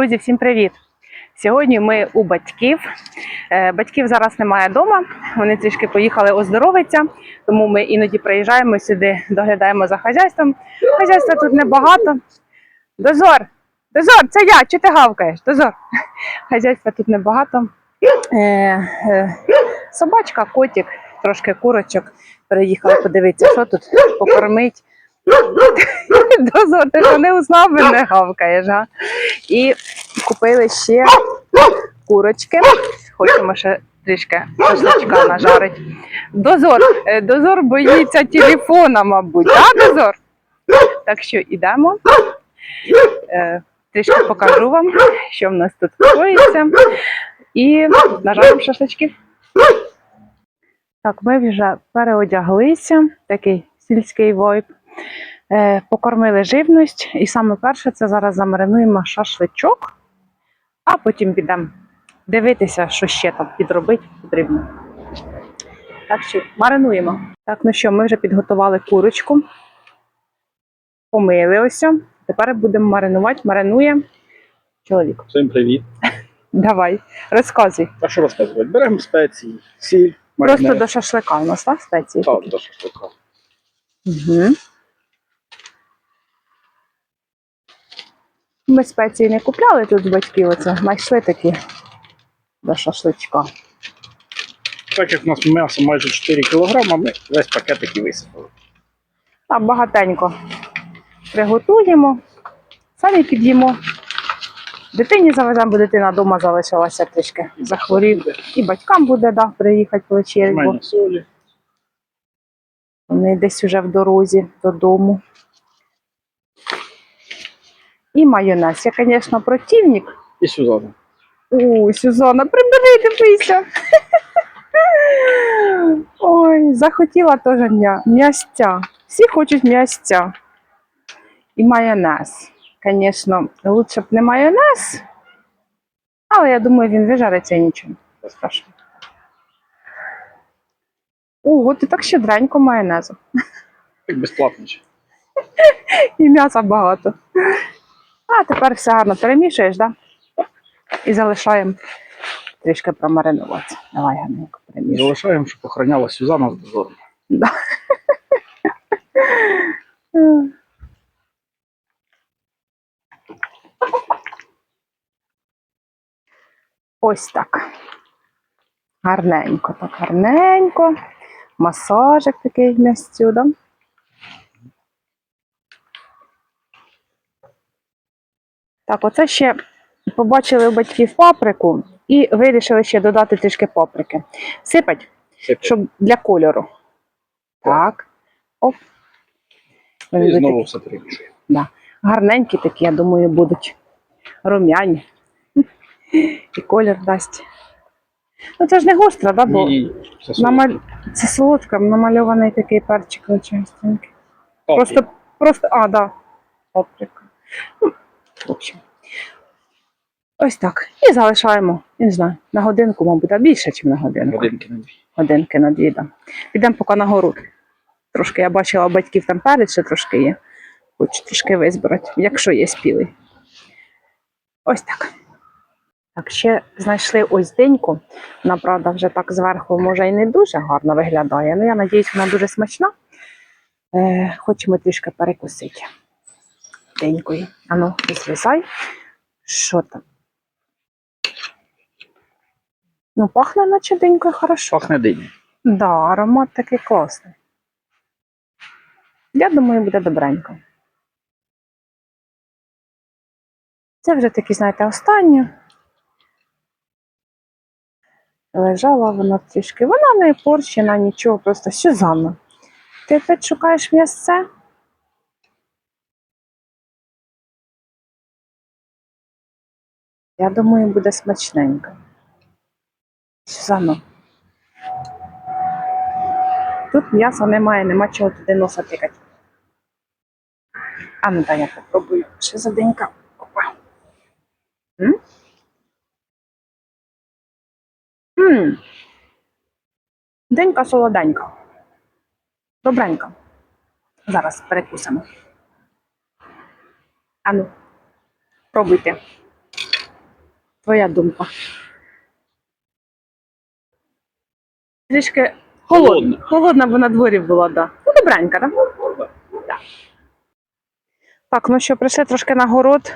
Друзі, всім привіт! Сьогодні ми у батьків. Е, Батьків зараз немає вдома. Вони трішки поїхали оздоровитися, тому ми іноді приїжджаємо сюди, доглядаємо за хазяйством. Хазяйства тут небагато. Дозор! Дозор, це я! Чи ти гавкаєш? Дозор! Хазяйства тут небагато. Е, е, собачка, котик, трошки курочок. Переїхали подивитися, що тут покормить. Дозор, ти що не узнав, не гавкаєш, га? І купили ще курочки. Хочемо ще трішки шашличка нажарить. Дозор, е, дозор боїться телефона, мабуть, а дозор? Так що йдемо. Е, Трішки покажу вам, що в нас тут коїться. І нажаримо шашличків. Так, ми вже переодяглися, такий сільський вайб. Е, покормили живність, і саме перше це зараз замаринуємо шашличок, а потім підемо дивитися, що ще там підробити потрібно. Так що маринуємо. Так, ну що, ми вже підготували курочку, помили ось. Тепер будемо маринувати. Маринує чоловік. Всім привіт. Давай, розказуй. А що розказувати? Беремо спеції, сіль, Просто до шашлика у нас, так, спеції? Так, до шашлика. Угу. Ми спеції не купляли тут батьків, оце знайшли такі до шашличка. Так як у нас м'ясо майже 4 кг, ми весь пакетик і висипали. А багатенько приготуємо, самі під'їмо. Дитині завеземо, бо дитина вдома залишилася трішки. Захворів. І батькам буде да, приїхати вечерю. Вони десь уже в дорозі додому. І майонез. Я, звісно, противник. І Сюзанна. Ой, Сюзанна, прибери, дивися. Ой, захотіла теж м'я- м'ястя. Всі хочуть м'ястя. І майонез. Звісно, лучше б не майонез. Але я думаю, він вижариться і нічого. страшно. Ого, ти так щедренько майонезу. Як безплатно. І м'яса багато. А тепер все гарно перемішуєш, да? І залишаємо трішки промаринувати. Давай гарненько перемішуй. Залишаємо, щоб охороняла Сюзанна з дозором. Да. Ось так. Гарненько, так гарненько. Масажик такий м'ясцю, Так, оце ще побачили у батьків паприку і вирішили ще додати трішки паприки. Сипать, Сипать. щоб для кольору. Так. Оп. І знову такі все перемішуємо. гарненькі такі, я думаю, будуть рум'яні. І колір дасть. Ну це ж не гостро, да? бо Ні, це солі. намаль... це солодка, намальований такий перчик. Паприка. Просто, просто, а, да, паприка. Ну, в общем. Ось так. І залишаємо, я не знаю, на годинку, мабуть, а більше, ніж на годинку. Годинки на дві. Годинки на дві. Да. Підемо поки на гору. Трошки я бачила батьків там перець, ще трошки є. Хочу трішки визбирати, якщо є спілий. Ось так. Так, ще знайшли ось деньку. Вона, правда, вже так зверху може і не дуже гарно виглядає. Ну, я надіюсь, вона дуже смачна. Е, хочемо трішки перекусити. Денькою. Ану, злізай. Що там? Ну, пахне, наче денькою хорошо. Пахне дині. Да, аромат такий класний. Я думаю, буде добренько. Це вже такі, знаєте, останні. Лежала вона трішки. Вона не порщена, нічого, просто Сюзанна. Ти опять шукаєш м'ясце? Я думаю, буде смачненько. Сюзанна. Тут м'яса немає, нема чого туди носа тикати. А ну дай я попробую. Ще за денька. Опа. М? М. Денька солоденька. Добренька. Зараз перекусимо. Ану, пробуйте. Твоя думка. Трішки холодна. Холодна. Бо на дворі була, так. Да. Ну, добренька, так? Да? Да. Так, ну що, прийшли трошки на город.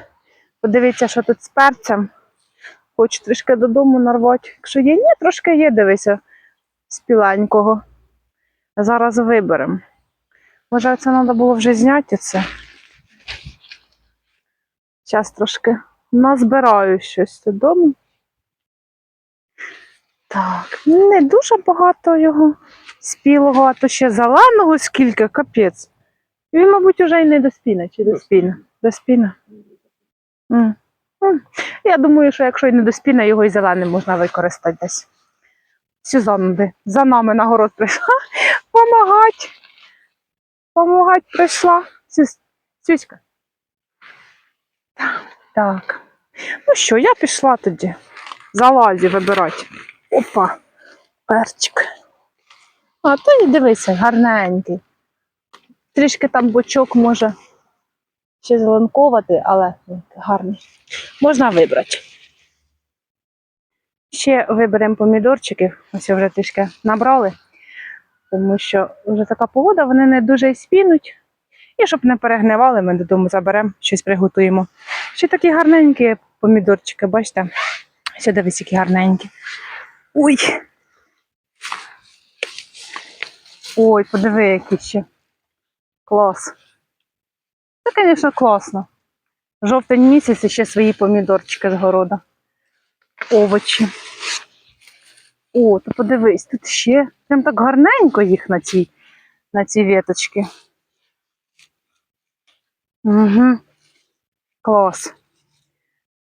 Подивіться, що тут з перцем. Хочу трішки додому нарвати. Якщо є, ні, трошки є, дивися, спіленького. Зараз виберемо. Може, це треба було вже зняти це. Зараз трошки назбираю щось додому. Так, не дуже багато його спілого, а то ще зеленого скільки, капець. Він, мабуть, уже й не доспіне, чи доспіне? Доспіне. М. М. Я думаю, що якщо й не доспіне, його і зеленим можна використати десь. Сюзанна за нами на город прийшла. Помагать. Помагать прийшла. Сюсь, Сюська. Так. Ну що, я пішла тоді. Залазі вибирати. Опа, перчик. А то і дивися, гарненький. Трішки там бочок може ще зеленковати, але гарний. Можна вибрати. Ще виберемо помідорчиків. Ось вже трішки набрали, тому що вже така погода, вони не дуже спінуть. І щоб не перегнивали, ми додому заберемо, щось приготуємо. Ще такі гарненькі помідорчики, бачите? Ще дивись, які гарненькі. Ой. Ой, подиви, які ще. Клас. Це, звісно, класно. Жовтень місяць і ще свої помідорчики з города. Овочі. О, то подивись, тут ще прям так гарненько їх на цій, на цій веточці. Угу. Клас.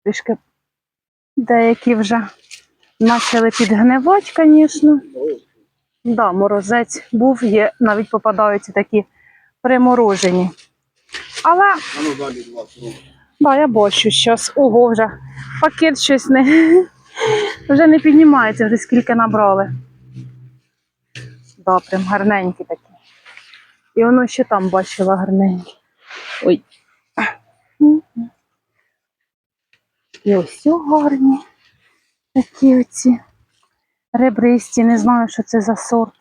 Трішки деякі вже почали підгнивати, звісно. Да, морозець був, є, навіть попадаються такі приморожені. Але, да, я бачу зараз. Ого, вже пакет щось не вже не піднімається, вже скільки набрали. Да, прям гарненькі такі. І воно ще там бачила гарненькі. Ой. І ось гарні. Такі оці ребристі, не знаю, що це за сорт.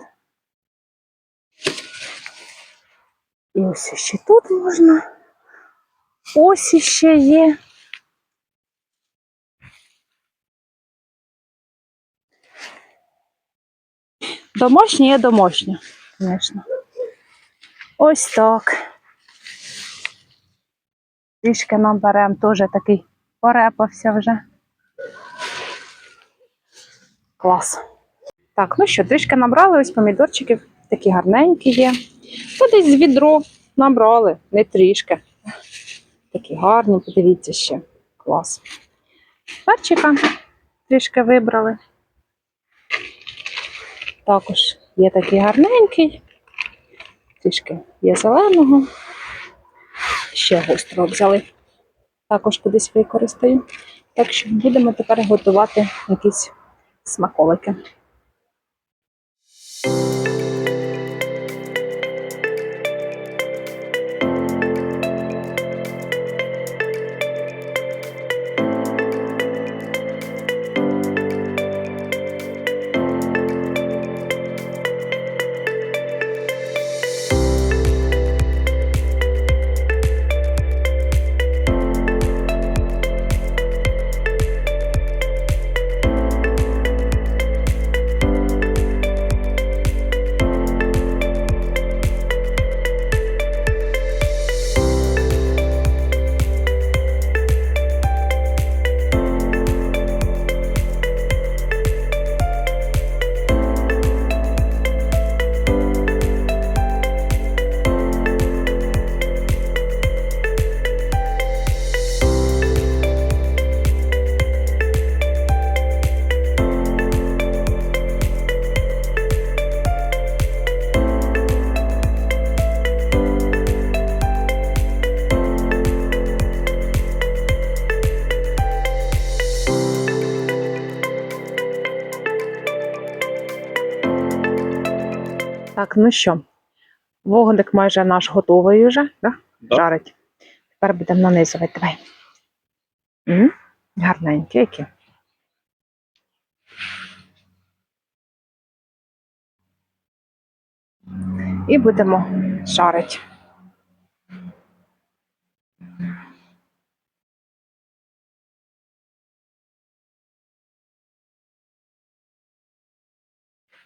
І ось ще тут можна. Ось іще є. Домашні є домашні, звісно. Ось так. Трішки нам беремо теж такий порепався вже. Клас. Так, ну що, трішки набрали ось помідорчиків, такі гарненькі є. Ну, десь з відро набрали, не трішки. Такі гарні, подивіться ще. Клас. Перчика трішки вибрали. Також є такий гарненький, трішки є зеленого. Ще гостро взяли. Також кудись використаю. Так що будемо тепер готувати якісь смаколики. Так, ну що, вогник майже наш готовий вже, да? Да. жарить. Тепер будемо нанизувати. Давай. М -м? Гарненькі які. І будемо шарити.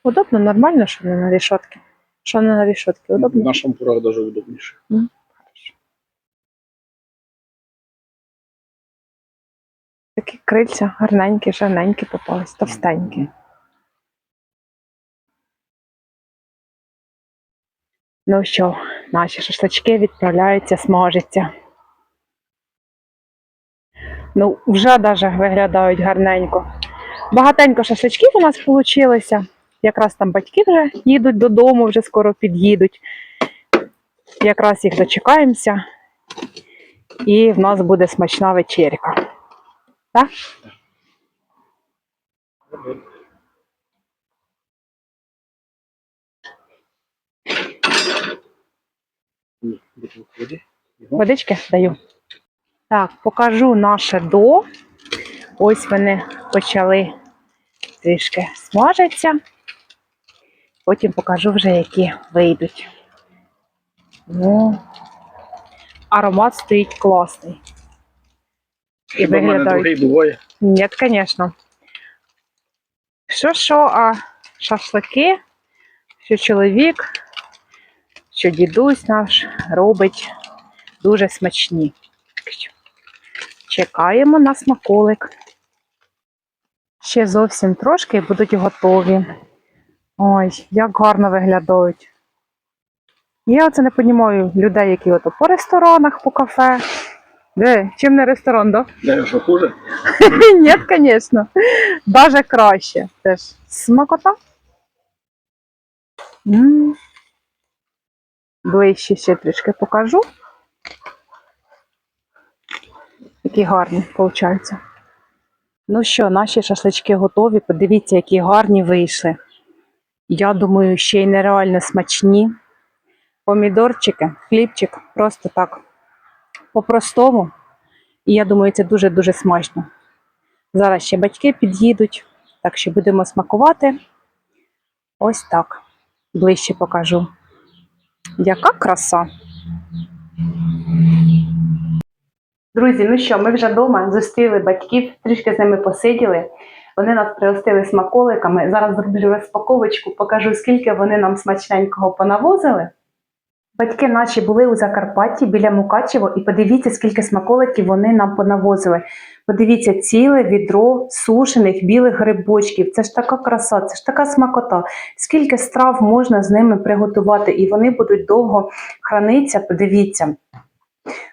Удобно, нормально, що не на рішотки. Що на решетки, удобно. На шампурах даже удобніше. Такі крильця гарненькі, жарненькі попались, товстенькі. Ну що, наші шашлачки відправляються, смажаться. Ну, вже даже виглядають гарненько. Багатенько шашлачків у нас вийшло. Якраз там батьки вже їдуть додому, вже скоро під'їдуть. Якраз їх дочекаємося. І в нас буде смачна вечеря. Так? Водички даю. Так, покажу наше до. Ось вони почали трішки смажитися. Потім покажу вже, які вийдуть. Ну, аромат стоїть класний. І Хіба мене виглядають. другий. Ні, звісно. Що, що, а шашлики, що чоловік, що дідусь наш робить дуже смачні. Чекаємо на смаколик. Ще зовсім трошки і будуть готові. Ой, як гарно виглядають. Я оце не розумію людей, які ото по ресторанах, по кафе. Де, чим не ресторан, да? Де, що хуже? Ні, звісно. Даже краще. Теж смакота. М. Ближче ще трішки покажу. Які гарні виходять. Ну що, наші шашлички готові. Подивіться, які гарні вийшли. Я думаю, ще й нереально смачні. Помідорчики, хлібчик, просто так по-простому. І я думаю, це дуже-дуже смачно. Зараз ще батьки під'їдуть, так що будемо смакувати. Ось так. Ближче покажу. Яка краса. Друзі, ну що, ми вже вдома зустріли батьків, трішки з ними посиділи. Вони нас пригостили смаколиками. Зараз зроблю розпаковочку, покажу, скільки вони нам смачненького понавозили. Батьки наші були у Закарпатті біля Мукачево, і подивіться, скільки смаколиків вони нам понавозили. Подивіться, ціле відро сушених білих грибочків. Це ж така краса, це ж така смакота. Скільки страв можна з ними приготувати, і вони будуть довго хранитися. Подивіться.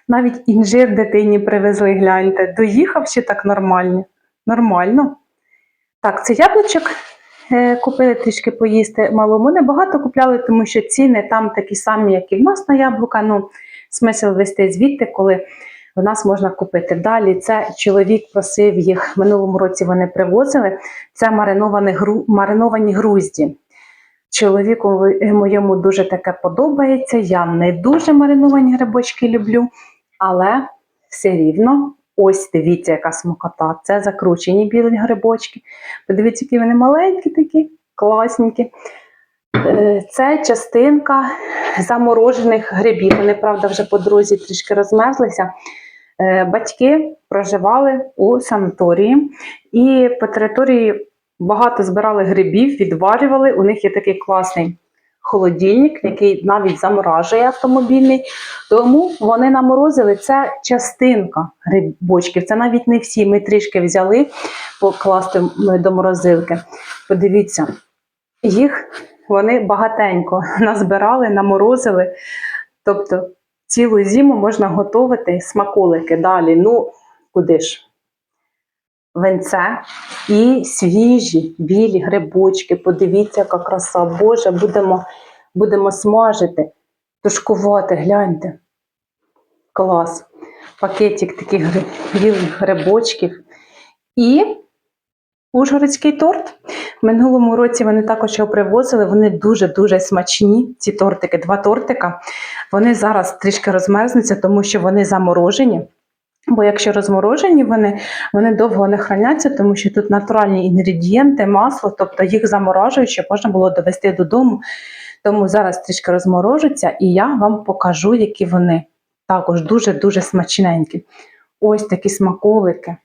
Навіть інжир дитині привезли, гляньте. Доїхав ще так нормально. Нормально. Так, це яблучок е, купили трішки поїсти малому. Небагато купляли, тому що ціни там такі самі, як і в нас на яблука. Ну, смисл вести звідти, коли в нас можна купити. Далі це чоловік просив їх минулому році. Вони привозили. Це мариновані, мариновані грузді. Чоловіку моєму дуже таке подобається. Я не дуже мариновані грибочки люблю, але все рівно. Ось дивіться, яка смакота. Це закручені білі грибочки. Подивіться, які вони маленькі такі, класненькі. Е, Це частинка заморожених грибів. Вони, правда, вже по дорозі трішки розмерзлися. Е, Батьки проживали у санаторії і по території багато збирали грибів, відварювали. У них є такий класний холодильник, який навіть заморажує автомобільний. Тому вони наморозили це частинка грибочків. Це навіть не всі. Ми трішки взяли покласти до морозилки. Подивіться, їх вони багатенько назбирали, наморозили. Тобто цілу зиму можна готувати смаколики далі. Ну, куди ж? Венце і свіжі білі грибочки. Подивіться, яка краса. Боже, будемо, будемо смажити, тушкувати, гляньте. Клас. Пакетик таких білих грибочків. І ужгородський торт. В минулому році вони також його привозили. Вони дуже-дуже смачні. Ці тортики, два тортика. Вони зараз трішки розмерзнуться, тому що вони заморожені. Бо якщо розморожені вони, вони довго не храняться, тому що тут натуральні інгредієнти, масло, тобто їх заморажують, щоб можна було довести додому. Тому зараз трішки розморожуться, і я вам покажу, які вони також дуже-дуже смачненькі. Ось такі смаколики.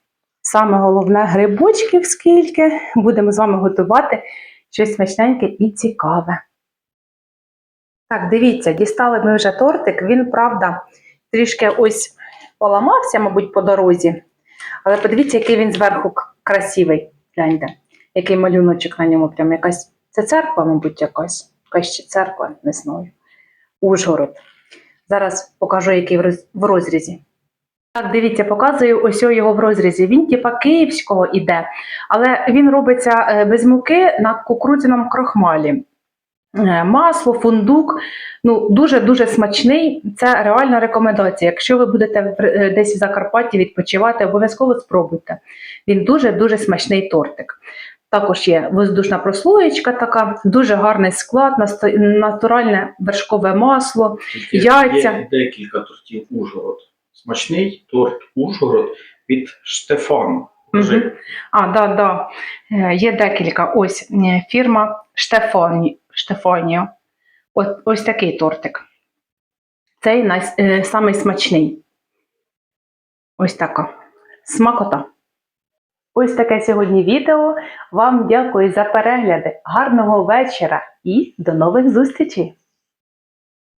Саме головне грибочків скільки. Будемо з вами готувати щось смачненьке і цікаве. Так, дивіться, дістали ми вже тортик. Він, правда, трішки ось поламався, мабуть, по дорозі. Але подивіться, який він зверху красивий. Гляньте, який малюночок на ньому. Прям якась. Це церква, мабуть, якась. Якась ще церква, не знаю. Ужгород. Зараз покажу, який в розрізі. Так, дивіться, показую ось його в розрізі. Він типа київського іде, але він робиться е, без муки на кукурудзяному крохмалі. Е, Масло, фундук. Ну, дуже-дуже смачний. Це реальна рекомендація. Якщо ви будете е, десь в Закарпатті відпочивати, обов'язково спробуйте. Він дуже-дуже смачний тортик. Також є воздушна прослоєчка така, дуже гарний склад, натуральне вершкове масло. Тільки Яйця. Є декілька тортів Ужгород. Смачний торт Ужгород від Штефан. Кажи. Мгм. А, да, да. Е, Є декілька. Ось фірма Штефані, Штефаніо. От, ось такий тортик. Цей най, е. Ось така. Смакота. Ось таке сьогодні відео. Вам дякую за перегляди. Гарного вечора і до нових зустрічей!